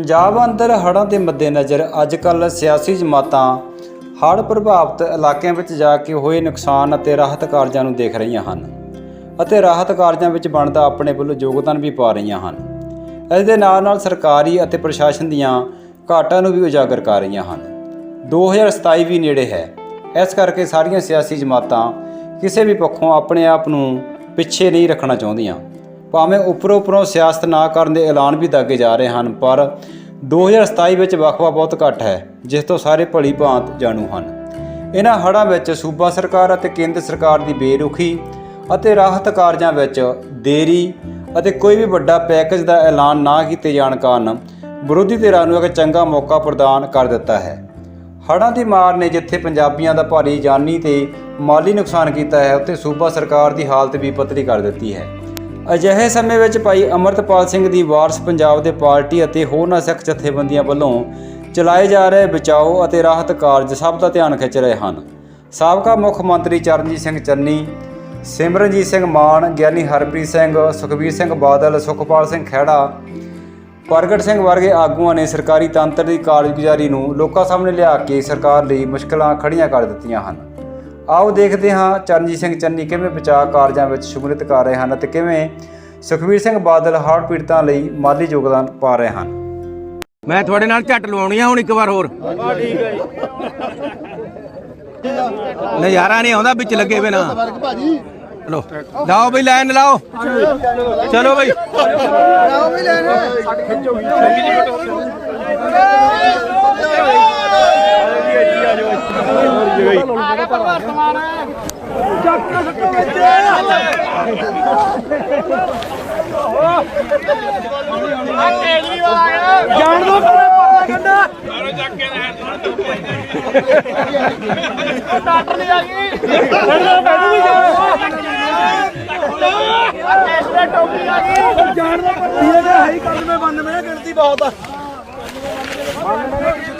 ਪੰਜਾਬ ਅੰਦਰ ਹੜ੍ਹਾਂ ਦੇ ਮੱਦੇਨਜ਼ਰ ਅੱਜ ਕੱਲ੍ਹ ਸਿਆਸੀ ਜਮਾਤਾਂ ਹੜ੍ਹ ਪ੍ਰਭਾਵਿਤ ਇਲਾਕਿਆਂ ਵਿੱਚ ਜਾ ਕੇ ਹੋਏ ਨੁਕਸਾਨ ਅਤੇ ਰਾਹਤ ਕਾਰਜਾਂ ਨੂੰ ਦੇਖ ਰਹੀਆਂ ਹਨ ਅਤੇ ਰਾਹਤ ਕਾਰਜਾਂ ਵਿੱਚ ਬਣਦਾ ਆਪਣੇ ਵੱਲੋਂ ਯੋਗਦਾਨ ਵੀ ਪਾ ਰਹੀਆਂ ਹਨ। ਇਸ ਦੇ ਨਾਲ ਨਾਲ ਸਰਕਾਰੀ ਅਤੇ ਪ੍ਰਸ਼ਾਸਨ ਦੀਆਂ ਘਾਟਾਂ ਨੂੰ ਵੀ ਉਜਾਗਰ ਕਰ ਰਹੀਆਂ ਹਨ। 2027 ਵੀ ਨੇੜੇ ਹੈ। ਇਸ ਕਰਕੇ ਸਾਰੀਆਂ ਸਿਆਸੀ ਜਮਾਤਾਂ ਕਿਸੇ ਵੀ ਪੱਖੋਂ ਆਪਣੇ ਆਪ ਨੂੰ ਪਿੱਛੇ ਨਹੀਂ ਰੱਖਣਾ ਚਾਹੁੰਦੀਆਂ। ਭਾਵੇਂ ਉੱਪਰੋਂ ਉੱਪਰੋਂ ਸਿਆਸਤ ਨਾ ਕਰਨ ਦੇ ਐਲਾਨ ਵੀ ਦਾਗੇ ਜਾ ਰਹੇ ਹਨ, ਪਰ 2027 ਵਿੱਚ ਵਕਫਾ ਬਹੁਤ ਘੱਟ ਹੈ, ਜਿਸ ਤੋਂ ਸਾਰੇ ਭਲੀ ਭਾਂਤ ਜਾਣੂ ਹਨ। ਇਹਨਾਂ ਹੜ੍ਹਾਂ ਵਿੱਚ ਸੂਬਾ ਸਰਕਾਰ ਅਤੇ ਕੇਂਦਰ ਸਰਕਾਰ ਦੀ ਬੇਰੁਖੀ ਅਤੇ ਰਾਹਤ ਕਾਰਜਾਂ ਵਿੱਚ ਦੇਰੀ ਅਤੇ ਕੋਈ ਵੀ ਵੱਡਾ ਪੈਕੇਜ ਦਾ ਐਲਾਨ ਨਾ ਕੀਤੇ ਜਾਣ ਕਾਰਨ ਵਿਰੋਧੀ ਧਿਰਾਂ ਨੂੰ ਇੱਕ ਚੰਗਾ ਮੌਕਾ ਪ੍ਰਦਾਨ ਕਰ ਦਿੱਤਾ ਹੈ। ਹੜ੍ਹਾਂ ਦੀ ਮਾਰ ਨੇ ਜਿੱਥੇ ਪੰਜਾਬੀਆਂ ਦਾ ਭਾਰੀ ਜਾਨੀ ਤੇ ਮਾਲੀ ਨੁਕਸਾਨ ਕੀਤਾ ਹੈ, ਉੱਥੇ ਸੂਬਾ ਸਰਕਾਰ ਦੀ ਹਾਲਤ ਵੀ ਪਤਲੀ ਕਰ ਦਿੱਤੀ ਹੈ। ਅਜਿਹੇ ਸਮੇਂ ਵਿੱਚ ਭਾਈ ਅਮਰਤਪਾਲ ਸਿੰਘ ਦੀ ਵਾਰਸ ਪੰਜਾਬ ਦੇ ਪਾਰਟੀ ਅਤੇ ਹੋਰਨਾਂ ਸਿੱਖ ਜਥੇਬੰਦੀਆਂ ਵੱਲੋਂ ਚਲਾਏ ਜਾ ਰਹੇ ਬਚਾਓ ਅਤੇ ਰਾਹਤ ਕਾਰਜ ਸਭ ਦਾ ਧਿਆਨ ਖਿੱਚ ਰਹੇ ਹਨ। ਸਾਬਕਾ ਮੁੱਖ ਮੰਤਰੀ ਚਰਨਜੀਤ ਸਿੰਘ ਚੰਨੀ, ਸਿਮਰਨਜੀਤ ਸਿੰਘ ਮਾਨ, ਗਿਆਨੀ ਹਰਪ੍ਰੀਤ ਸਿੰਘ, ਸੁਖਬੀਰ ਸਿੰਘ ਬਾਦਲ, ਸੁਖਪਾਲ ਸਿੰਘ ਖਹਿੜਾ, ਪ੍ਰਗਟ ਸਿੰਘ ਵਰਗੇ ਆਗੂਆਂ ਨੇ ਸਰਕਾਰੀ ਤੰਤਰ ਦੀ ਕਾਰਗੁਜ਼ਾਰੀ ਨੂੰ ਲੋਕਾਂ ਸਾਹਮਣੇ ਲਿਆ ਕੇ ਸਰਕਾਰ ਲਈ ਮੁਸ਼ਕਲਾਂ ਖੜੀਆਂ ਕਰ ਦਿੱਤੀਆਂ ਹਨ। ਆਓ ਦੇਖਦੇ ਹਾਂ ਚਰਨਜੀਤ ਸਿੰਘ ਚੰਨੀ ਕਿਵੇਂ ਬਚਾਅ ਕਾਰਜਾਂ ਵਿੱਚ ਸ਼ਮੂਲੀਅਤ ਕਰ ਰਹੇ ਹਨ ਅਤੇ ਕਿਵੇਂ ਸੁਖਬੀਰ ਸਿੰਘ ਬਾਦਲ ਹੜ੍ਹ ਪੀੜਤਾਂ ਲਈ ਮਾਲੀ ਯੋਗਦਾਨ ਪਾ ਰਹੇ ਹਨ। ਮੈਂ ਤੁਹਾਡੇ ਨਾਲ ਝੱਟ ਲਵਾਉਣੀ ਆ ਹੁਣ ਇੱਕ ਵਾਰ ਹੋਰ। ਨਜ਼ਾਰਾ ਨਹੀਂ ਆਉਂਦਾ ਵਿੱਚ ਲੱਗੇ ਬਿਨਾ ਚਲੋ ਲਾਓ ਬਈ ਲਾਈਨ ਲਾਓ। ਚਲੋ ਬਈ। ਜਾਣ ਦੋ ਪਰੇ ਪਰਲਾ ਕੰਡਾ ਮਾਰੋ ਚੱਕ ਕੇ ਰਹਿਣ ਦੋ ਡਾਕਟਰ ਨਹੀਂ ਆ ਗਈ ਮੈਨੂੰ ਮੈਨੂੰ ਵੀ ਜਾਣ ਐਸਟਰਾ ਟੋਪੀ ਆ ਗਈ ਜਾਣ ਦੋ ਪਰਲਾ ਕੰਡਾ ਹਾਈ 92 92 ਗਿਣਤੀ ਬਹੁਤ ਆ। 92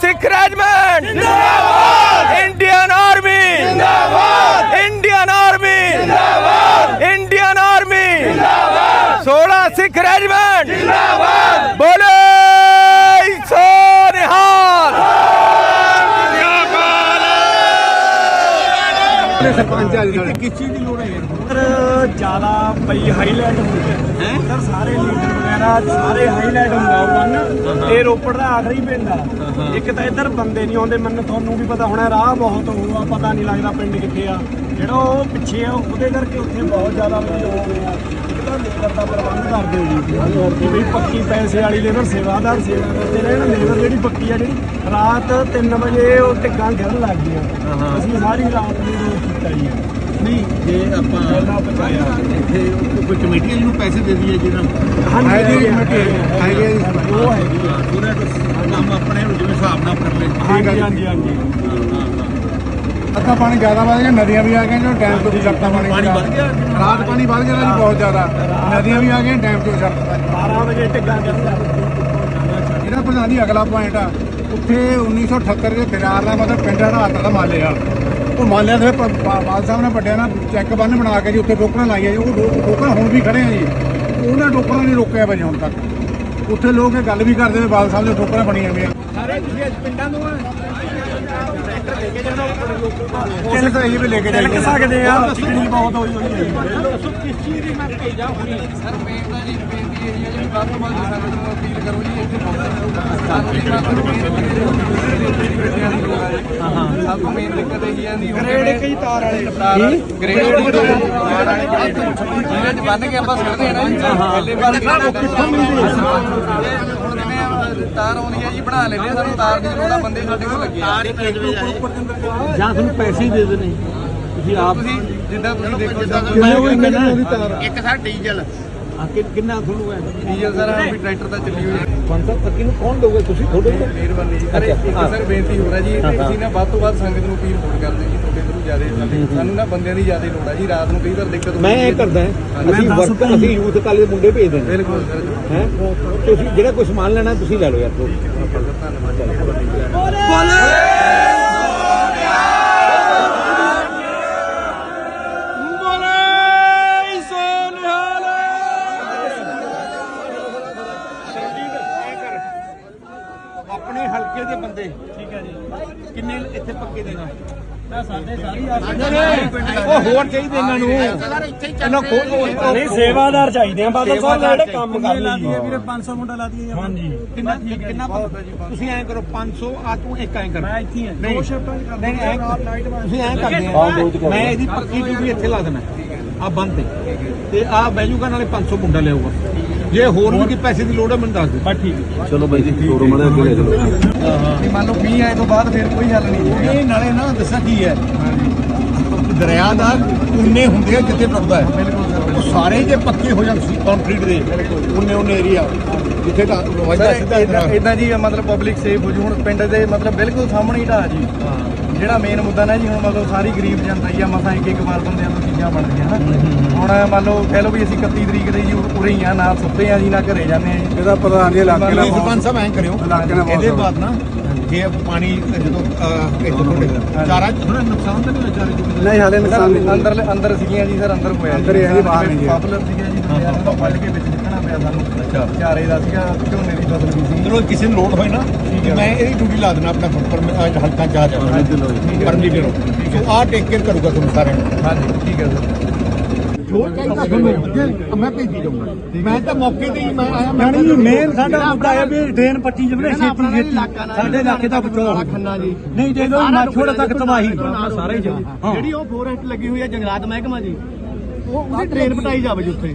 ਸਿੱਖ ਰੈਜੀਮੈਂਟ। ਜਿੰਦਾਬਾਦ। Indian army. ਜਿੰਦਾਬਾਦ। Indian army. ਜਿੰਦਾਬਾਦ। Indian army. ਜਿੰਦਾਬਾਦ। ਸੋਰਾ ਸਿੱਖ ਰੈਜੀਮੈਂਟ। ਜਿੰਦਾਬਾਦ। ਬੋਲੇ ਸੋਨਿਹਾਲ ਸਰਪੰਚ ਆ ਜੀ ਕਿੱਚੀ ਦੀ ਲੋੜ ਹੈ। ਯਾਰ ਜ਼ਿਆਦਾ ਬਈ ਹਾਈਲਾਈਟ ਹੈ? ਸਰ ਸਾਰੇ ਲੀਡਰ ਵਗੈਰਾ ਸਾਰੇ ਹਾਈਲਾਈਟ ਹੁੰਦਾ ਉਹਨਾਂ ਇਹ ਰੋਪੜ ਦਾ ਆਖਰੀ ਪਿੰਡ ਆ। ਇੱਕ ਤਾਂ ਇੱਧਰ ਬੰਦੇ ਨਹੀਂ ਆਉਂਦੇ ਮੈਨੂੰ ਤੁਹਾਨੂੰ ਵੀ ਪਤਾ ਹੋਣਾ ਰਾਹ ਬਹੁਤ ਹੋਊਗਾ ਪਤਾ ਨਹੀਂ ਲੱਗਦਾ ਪਿੰਡ ਕਿੱਥੇ ਆ। ਜਿਹੜਾ ਉਹ ਪਿੱਛੇ ਆ ਉਹਦੇ ਕਰਕੇ ਉੱਥੇ ਬਹੁਤ ਜ਼ਿਆਦਾ ਵੀ ਹੋ ਗਿਆ ਲੇਬਰ ਦਾ ਪ੍ਰਬੰਧ ਕਰ ਦਿਓ ਜੀ। ਕਿ ਵੀ ਪੱਕੀ ਪੈਸੇ ਵਾਲੀ ਲੇਬਰ ਸੇਵਾਦਾਰ ਸੇਵਾ ਕਰਦੇ ਰਹਿਣ ਲੇਬਰ ਜਿਹੜੀ ਪੱਕੀ ਆ ਜਿਹੜੀ ਰਾਤ 3 ਵਜੇ ਉਹ ਟਿੱਗਾਂ ਖੇਡਣ ਲੱਗ ਗਈਆਂ। ਅਸੀਂ ਸਾਰੀ ਰਾਤ ਨੂੰ ਕੀਤਾ ਜੀ। ਨਹੀਂ ਜੇ ਆਪਾਂ ਪਹਿਲਾਂ ਬਚਾਇਆ ਇੱਥੇ ਕੋਈ ਕਮੇਟੀ ਜਿਹਨੂੰ ਪੈਸੇ ਦੇ ਦਈਏ ਜਿਹਨਾਂ ਹੈਗੀ ਹੈਗੀ ਕਮੇਟੀ ਹੈ। ਹੈਗੀ ਹੈ ਜੀ। ਉਹ ਹੈਗੀ ਆ ਉਹਨਾਂ ਦਾ ਕੰਮ ਆਪਣੇ ਨੂੰ ਜਿਵੇਂ ਹਿਸਾਬ ਨਾਲ ਕਰ ਲੈ ਹਾਂਜੀ ਹਾਂਜੀ ਹਾਂਜੀ। ਅੱਖਾਂ ਪਾਣੀ ਜ਼ਿਆਦਾ ਵਧ ਗਿਆ ਨਦੀਆਂ ਵੀ ਆ ਗਈਆਂ ਜੋ ਡੈਮ ਤੋਂ ਵੀ ਛੱਡਤਾ ਪਾਣੀ ਪਾਣੀ ਵਧ ਗਿਆ ਰਾਤ ਪਾਣੀ ਵਧ ਗਿਆ ਜੀ ਬਹੁਤ ਜ਼ਿਆਦਾ। ਨਦੀਆਂ ਵੀ ਆ ਗਈਆਂ ਡੈਮ ਤੋਂ ਛੱਡਤਾ 12 ਵਜੇ ਟਿੱਗਾਂ ਖੇਡਣ ਇਹਦਾ ਪ੍ਰਧਾਨ ਜੀ ਅਗਲਾ ਪੁਆਇੰਟ ਆ। ਉੱਥੇ 1978 ਦੇ ਖਿਆਰ ਦਾ ਮਤਲਬ ਪਿੰਡ ਹੜਾਤਾ ਦਾ ਮਾਲਿਆ ਉਹ ਮਾਲਿਆ ਮੰਨ ਲਿਆ ਪਾ- ਬਾਲ ਸਾਹਿਬ ਨੇ ਵੱਡਿਆਂ ਨਾਲ ਚੈੱਕ ਬੰਨ ਬਣਾ ਕੇ ਜੀ ਉੱਥੇ ਟੋਕਰਾਂ ਲਾਈਆਂ ਜੀ, ਉਹ ਟੋ- ਟੋਕਰਾਂ ਹੁਣ ਵੀ ਖੜੇ ਆ ਜੀ। ਉਹਨਾਂ ਟੋਕਰਾਂ ਨੇ ਰੋਕਿਆ ਵਜੇ ਹੁਣ ਤੱਕ। ਉੱਥੇ ਲੋਕ ਇਹ ਗੱਲ ਵੀ ਕਰਦੇ ਨੇ ਬਾਲ ਸਾਹਿਬ ਦੇ ਟੋਕਰਾਂ ਬਣੀਆਂ ਹੋਈਆਂ ਸਾਰੇ ਤੁਸੀਂ ਅੱਜ ਪਿੰਡਾਂ ਤੋਂ ਆ? ਤਿਲਕ ਤਾਂ ਇਹ ਵੀ ਲੈ ਕੇ ਜਾਈਏ। ਸਕਦੇ ਆ। ਚਿਕਨੀ ਬਹੁਤ ਹੋਈ ਹੋਈ ਹੈ। ਸਰ ਮੇਨ ਦਾ ਜੀ ਬੇਨਤੀ ਇਹ ਹੈ ਜੀ ਵੱਧ ਤੋਂ ਵੱਧ ਸੰਗਤ ਨੂੰ ਅਪੀਲ ਕਰੋ ਜੀ ਇੱਥੇ ਸਭ ਤੋਂ ਮੇਨ ਦਿੱਕਤ ਇਹ ਆਂਦੀ ਗ੍ਰੇਡ ਕਈ ਤਾਰ ਵਾਲੇ। ਗ੍ਰੇਡ ਤਾਰ ਵਾਲੇ। ਜਿਹੜੇ ਬੰਨ ਕੇ ਆਪਾਂ ਸਿੱਟਦੇ ਆ ਨਾ ਜੀ ਪਹਿਲੇ ਵਾਰ ਕਿੱਥੋਂ ਮਿਲਦੀ ਹੈ ਤਾਰ ਆਉਣੀ ਹੈ ਜੀ ਬਣਾ ਲੈਂਦੇ ਆ ਸਾਨੂੰ ਤਾਰ ਦੀ ਜ਼ਰੂਰਤ ਆ ਬੰਦੇ ਸਾਡੇ ਕੋਲ ਲੱਗੇ ਆ। ਜਾਂ। ਤੁਹਾਨੂੰ ਪੈਸੇ ਹੀ ਦੇ ਦੇਣੇ ਤੁਸੀਂ ਆਪ ਤੁਸੀਂ ਜਿੱਦਾਂ ਤੁਸੀਂ ਦੇਖੋ ਮੈਂ ਉਹ ਕਹਿੰਦਾ ਇੱਕ ਸਰ ਡੀਜ਼ਲ। ਕਿੰਨਾ ਤੁਹਾਨੂੰ ਹੈ? ਡੀਜ਼ਲ ਸਰ ਵੀ ਟਰੈਕਟਰ ਤਾਂ ਚੱਲੀ ਹੋਈ ਹੈ। 500 ਪੱਕੀ ਨੂੰ ਕੌਣ ਦੋਗੇ ਤੁਸੀਂ ਥੋੜੇ ਮਿਹਰਬਾਨੀ ਜੀ। ਸਰ ਇੱਕ ਸਰ ਬੇਨਤੀ ਹੋ ਰਿਹਾ ਜੀ ਅਸੀਂ ਨਾ ਵੱਧ ਤੋਂ ਵੱਧ ਸੰਗਤ ਨੂੰ ਅਪੀਲ ਹੋਰ ਕਰਦੇ ਜੀ। ਸਾਨੂੰ ਨਾ ਬੰਦਿਆਂ ਦੀ ਜ਼ਿਆਦਾ ਲੋੜ ਹੈ ਜੀ ਰਾਤ ਨੂੰ ਕਈ ਵਾਰ ਦਿੱਕਤ ਹੁੰਦੀ ਮੈਂ ਇਹ ਕਰਦਾ ਹਾਂ ਅਸੀਂ ਵਰਕ ਅਸੀਂ ਯੂਥ ਕਾਲੇ ਦੇ ਮੁੰਡੇ ਭੇਜ ਦਿੰਦੇ ਬਿਲਕੁਲ ਹੈ? ਤੁਸੀਂ ਜਿਹੜਾ ਕੋਈ ਸਮਾਨ ਲੈਣਾ ਤੁਸੀਂ ਲੈ ਲਓ ਯਾਰ ਤੋਂ ਆਪਣੇ ਹਲਕੇ ਦੇ ਬੰਦੇ ਠੀਕ ਹੈ ਜੀ। ਕਿੰਨੇ ਇੱਥੇ ਪੱਕੇ ਦੇਣਾ ਉਹ ਹੋਰ ਚਾਹੀਦੇ ਇਹਨਾਂ ਨੂੰ। ਇਹਨਾਂ ਕੋਲ ਨਹੀਂ ਸੇਵਾਦਾਰ ਚਾਹੀਦੇ ਆ ਬਾਦਲ ਸਾਹਿਬ ਜਿਹੜੇ ਕੰਮ ਕਰ ਲਾ ਵੀਰੇ 500 ਮੁੰਡਾ ਲਾ ਦਈਏ ਹਾਂਜੀ ਕਿੰਨਾ ਕਿੰਨਾ ਤੁਸੀਂ ਐਂ ਕਰੋ 500 ਆ ਤੂੰ ਇੱਕ ਐਂ ਕਰ ਮੈਂ ਇੱਥੇ ਹਾਂ ਦੋ ਸ਼ਿਫਟਾਂ ਚ ਨਹੀਂ ਐਂ ਤੁਸੀਂ ਐਂ ਕਰਦੇ ਆ ਮੈਂ ਇਹਦੀ ਪੱਕੀ ਡਿਊਟੀ ਇੱਥੇ ਲਾ ਦੇਣਾ ਆ ਬੰਦ ਤੇ ਤੇ ਆ ਬੈਜੂਗਾ ਨਾਲੇ 500 ਮੁੰਡਾ ਲਿਆਊਗਾ ਜੇ ਹੋਰ ਵੀ ਕੀ ਪੈਸੇ ਦੀ ਲੋੜ ਹੈ ਮੈਨੂੰ ਦੱਸ ਦਿਓ। ਬਸ ਠੀਕ ਹੈ। ਜੀ ਮੰਨ ਲਓ 20 ਆਏ ਤੋਂ ਬਾਅਦ ਫਿਰ ਕੋਈ ਹੱਲ ਨਹੀਂ ਇਹ ਨਾਲੇ ਨਾ ਦੱਸਾਂ ਕੀ ਹੈ। ਦਰਿਆ ਦਾ ਉਨੇ ਹੁੰਦੇ ਆ ਜਿੱਥੇ ਟੁੱਟਦਾ ਹੈ। ਉਹ ਸਾਰੇ ਜੇ ਪੱਕੇ ਹੋ ਜਾਣ ਕੰਕਰੀਟ ਦੇ ਉਨੇ ਉਨੇ ਏਰੀਆ ਜਿੱਥੇ ਦਾ ਵਜਦਾ ਸਿੱਧਾ ਇਦਾਂ ਦਰਿਆ ਇਦਾਂ ਜੀ ਮਤਲਬ ਪਬਲਿਕ ਸੇਫ ਹੋ ਜੂ। ਹੁਣ ਪਿੰਡ ਦੇ ਮਤਲਬ ਬਿਲਕੁਲ ਸਾਹਮਣੇ ਹੀ ਢਾਹ ਜੀ। ਜਿਹੜਾ ਮੇਨ ਮੁੱਦਾ ਨਾ ਜੀ ਹੁਣ ਮਤਲਬ ਸਾਰੀ ਗਰੀਬ ਜਨਤਾ ਹੀ ਆ ਮਸਾਂ ਇੱਕ ਇੱਕ ਵਾਰ ਬੰਦਿਆਂ ਤੋਂ ਚੀਜ਼ਾਂ ਬਣਦੀਆਂ ਨਾ। ਹੁਣ ਮੰਨ ਲਓ ਕਹਿ ਲਓ ਵੀ ਅਸੀਂ 31 ਤਰੀਕ ਦੇ ਜੀ ਉਰੇ ਹੀ ਆ ਨਾ ਸੁੱਤੇ ਆ ਜੀ ਨਾ ਘਰੇ ਜਾਂਦੇ ਆ ਜੀ। ਇਹਦਾ ਪਤਾ ਨਹੀਂ ਇਲਾਕੇ ਦਾ ਸਰਪੰਚ ਸਾਹਿਬ ਐਂ ਕਰਿਓ ਇਹਦੇ ਬਾਅਦ ਨਾ ਜੇ ਪਾਣੀ ਜਦੋਂ ਚਾਰਾ ਥੋੜਾ ਨੁਕਸਾਨ ਤਾਂ ਨਹੀਂ ਹੋਇਆ ਚਾਰੇ ਨਹੀਂ ਹਾਲੇ ਅੰਦਰ ਅੰਦਰ ਸੀਗੀਆਂ ਜੀ ਸਰ ਅੰਦਰ ਹੋਇਆ ਅੰਦਰ ਹੀ ਆ ਜੀ, ਬਾਹਰ ਨਹੀਂ ਜੀ। ਪਾਪੂਲਰ ਸੀਗਾ ਜੀ ਨੂੰ ਵੱਢ ਕੇ ਵਿੱਚ ਪਿਆ ਸਾਨੂੰ। ਅੱਛਾ। ਚਾਰੇ ਦਾ ਸੀਗਾ ਝੋਨੇ ਦੀ ਫਸਲ ਵੀ ਸੀ ਚਲੋ ਕਿਸੇ ਨੂੰ ਲੋਡ ਹੋਏ ਨਾ ਮੈਂ ਇਹਦੀ ਡਿਊਟੀ ਲਾ ਦੇਣਾ ਆਪਣਾ ਪਰ ਅੱਜ ਹਲਕਾ ਚਾਹ ਜਾ ਪਰਮਜੀਤ ਨੂੰ ਸੋ ਆਹ ਟੇਕ ਕੇਅਰ ਕਰੂਗਾ ਤੁਹਾਨੂੰ ਸਾਰਿਆਂ ਨੂੰ। ਹਾਂਜੀ ਠੀਕ ਹੈ ਸਰ ਜੋ ਚਾਹੀਦਾ ਤੁਹਾਨੂੰ। ਮੈਂ ਭੇਜੀ ਜਾਊਂਗਾ। ਮੈਂ ਤਾਂ ਮੌਕੇ ਤੇ ਹੀ ਮੈਂ ਆਇਆ ਮੈਂ ਯਾਨੀ ਮੇਨ ਸਾਡਾ ਮੁੱਦਾ ਹੈ ਵੀ ਡਰੇਨ ਪੱਟੀ ਜਮਨੇ ਛੇਤੀ ਛੇਤੀ। ਸਾਡੇ ਇਲਾਕੇ ਦਾ ਬਚਾਓ। ਖੰਨਾ ਜੀ। ਨਹੀਂ ਦੇ ਦੋ ਮਾਛੋੜਾ ਤੱਕ ਤਬਾਹੀ। ਸਾਰੇ ਜਿਹੜੀ ਉਹ ਫੋਰੈਸਟ ਲੱਗੀ ਹੋਈ ਹੈ ਜੰਗਲਾਤ ਮਹਿਕਮਾ ਜੀ ਉਹ ਉਹਦੀ ਟ੍ਰੇਨ ਪਟਾਈ ਜਾਵੇ ਜੀ ਉੱਥੇ।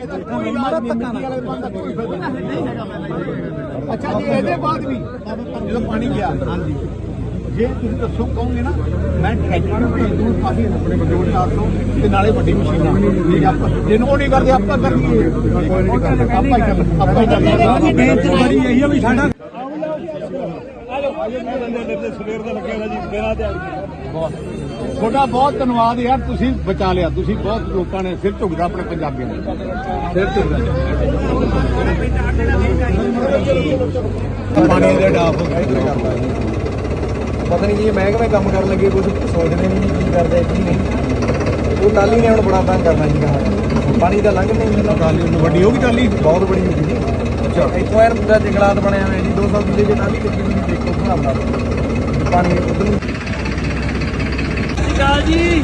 ਇਹਦਾ ਕੋਈ ਮਾਰਾ ਪੱਕਾ ਵਾਲੇ ਬੰਦ ਦਾ ਕੋਈ ਫਾਇਦਾ ਨਹੀਂ ਹੈਗਾ ਅੱਛਾ ਜੀ ਇਹਦੇ ਬਾਅਦ ਵੀ ਜਦੋਂ ਪਾਣੀ ਗਿਆ ਹਾਂਜੀ। ਜੇ ਤੁਸੀਂ ਦੱਸੋ ਕਹੋਗੇ ਨਾ ਮੈਂ ਟਰੈਕਟਰ ਦੂੰ ਕਾਫੀ ਆਪਣੇ ਬੰਦੇ 400 ਤੇ ਨਾਲੇ ਵੱਡੀ ਮਸ਼ੀਨਾਂ ਠੀਕ ਆ? ਆਪਾਂ ਜੇ ਉਹ ਨਹੀਂ ਕਰਦੇ ਆਪਾਂ ਕਰ ਲਈਏ। ਕੋਈ ਨਹੀਂ ਕਰਦੇ ਆਪਾਂ ਹੀ ਆਪਾਂ ਹੀ ਬੇਨਤੀ ਮੇਰੀ ਇਹੀ ਹੈ ਵੀ ਸਾਡਾ ਤੁਹਾਡਾ ਬਹੁਤ ਧੰਨਵਾਦ ਯਾਰ ਤੁਸੀਂ ਬਚਾ ਲਿਆ ਤੁਸੀਂ ਬਹੁਤ ਲੋਕਾਂ ਨੇ ਸਿਰ ਝੁਕਦਾ ਆਪਣੇ ਪੰਜਾਬੀਆਂ ਨੂੰ ਸਿਰ ਝੁਕਦਾ। ਪਾਣੀ ਦੇ ਡਾਫ ਪਤਾ ਨਹੀਂ ਜੀ ਇਹ ਮਹਿਕਮੇ ਕੰਮ ਕਰਨ ਲੱਗੇ ਕੁਝ ਸੋਚਦੇ ਨਹੀਂ ਕੀ ਕਰਦੇ ਕੀ ਨਹੀਂ। ਉਹ ਟਾਲੀ ਨੇ ਹੁਣ ਬੜਾ ਤੰਗ ਕਰਨਾ ਜੀ ਕਹਾਂ ਪਾਣੀ ਦਾ ਲੰਘ ਨਹੀਂ। ਮਿਲਦਾ ਟਰਾਲੀ ਵੱਡੀ ਹੋ ਗਈ ਟਰਾਲੀ ਬਹੁਤ ਬੜੀ ਹੁੰਦੀ ਜੀ। ਅੱਛਾ। ਇੱਥੋਂ ਯਾਰ ਪੂਰਾ ਜੰਗਲਾਤ ਬਣਿਆ ਹੋਇਆ ਜੀ 200 ਕਿੱਲੇ ਦੇ ਟਾਲੀ ਕਿੱਥੇ ਦੇਖੋ ਹਿਸਾਬ ਨਾਲ। ਪਾਣੀ ਉਧਰ ਨੂੰ ਜੀ।